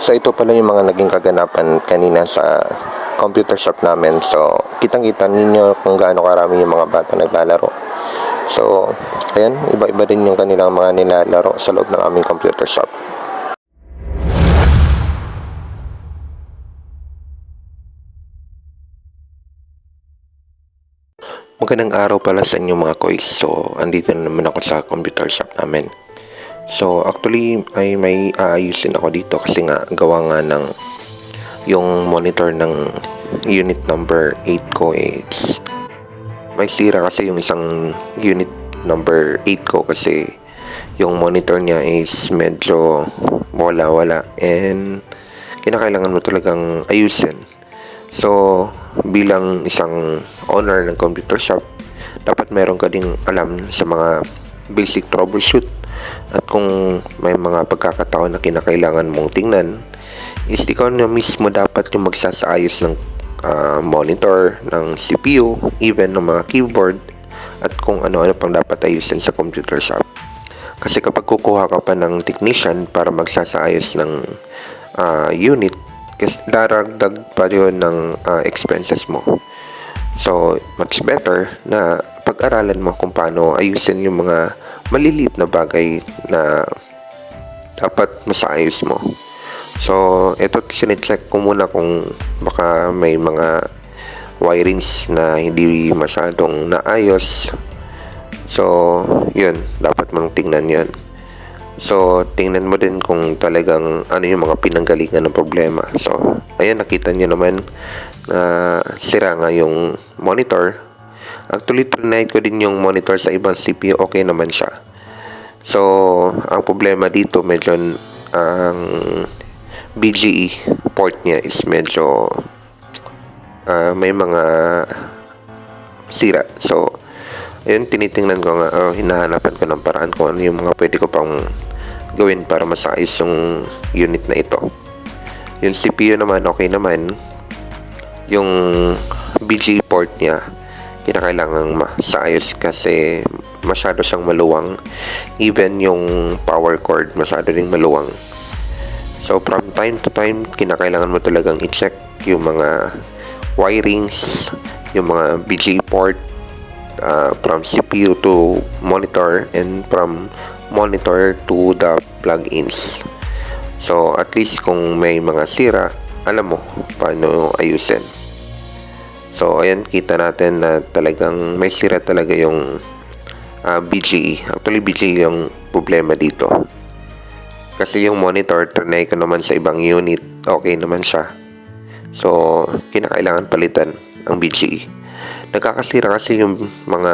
So ito pala yung mga naging kaganapan kanina sa computer shop namin. So kitang-kita ninyo kung gaano karami yung mga bata naglalaro. So ayan, iba-iba din yung kanilang mga nilalaro sa loob ng aming computer shop. Magandang araw pala sa inyo mga koys. So, andito na naman ako sa computer shop namin. So, actually, ay may aayusin ako dito kasi nga gawa nga ng yung monitor ng unit number 8 ko is may sira kasi yung isang unit number 8 ko kasi yung monitor niya is medyo wala-wala and kinakailangan mo talagang ayusin. So, bilang isang owner ng computer shop, dapat meron ka ding alam sa mga basic troubleshoot at kung may mga pagkakataon na kinakailangan mong tingnan is ikaw na mismo dapat yung magsasaayos ng ah, monitor, ng CPU, even ng mga keyboard at kung ano-ano pang dapat ayusin sa computer shop. Kasi kapag kukuha ka pa ng technician para magsasaayos ng ah, unit, kasi daragdag pa yun ng ah, expenses mo. So, much better na pag-aralan mo kung paano ayusin yung mga maliliit na bagay na dapat masaayos mo. So, ito sinicheck ko muna kung baka may mga wirings na hindi masyadong naayos. So, yun. Dapat mong tingnan yun. So, tingnan mo din kung talagang ano yung mga pinanggalingan ng problema. So, ayan, nakita nyo naman na sira nga yung monitor. Actually, trinay ko din yung monitor sa ibang CPU. Okay naman siya. So, ang problema dito, medyo ang BGE port niya is medyo ah, may mga sira. So, ayun, tinitingnan ko nga, oh, hinahanapan ko ng paraan kung ano yung mga pwede ko pang gawin para masaayos yung unit na ito. Yung CPU naman, okay naman. Yung BGE port niya, kinakailangang masaayos kasi masyado siyang maluwang. Even yung power cord, masyado ding maluwang. So, from time to time, kinakailangan mo talagang i-check yung mga wirings, yung mga BGA port, uh, from CPU to monitor, and from monitor to the plugins. So, at least kung may mga sira, alam mo paano ayusin. So, ayan, kita natin na talagang may sira talaga yung uh, BGE. Actually, BGE yung problema dito. Kasi yung monitor, trinay ko naman sa ibang unit, okay naman siya. So, kinakailangan palitan ang BGE. Nagkakasira kasi yung mga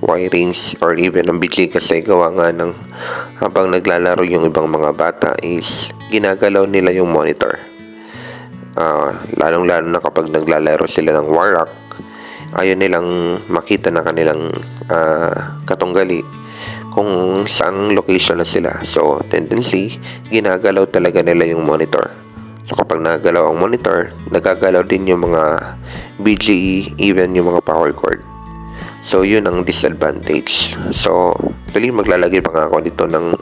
wirings or even ang BGE kasi gawa nga ng habang naglalaro yung ibang mga bata is ginagalaw nila yung monitor. Ah, lalong-lalo na kapag naglalaro sila ng Warrock, ayaw nilang makita na kanilang ah, katunggali kung saang location na sila. So, tendency, ginagalaw talaga nila yung monitor. So, kapag nagagalaw ang monitor, nagagalaw din yung mga BGE, even yung mga power cord. So, yun ang disadvantage. So, actually, maglalagay pa nga ako dito ng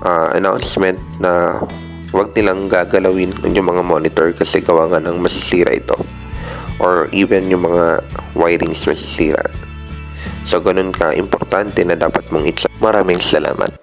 ah, announcement na wag nilang gagalawin yung mga monitor kasi gawa nga ng masisira ito. Or even yung mga wirings masisira. So, ganun ka importante na dapat mong i-check. Maraming salamat.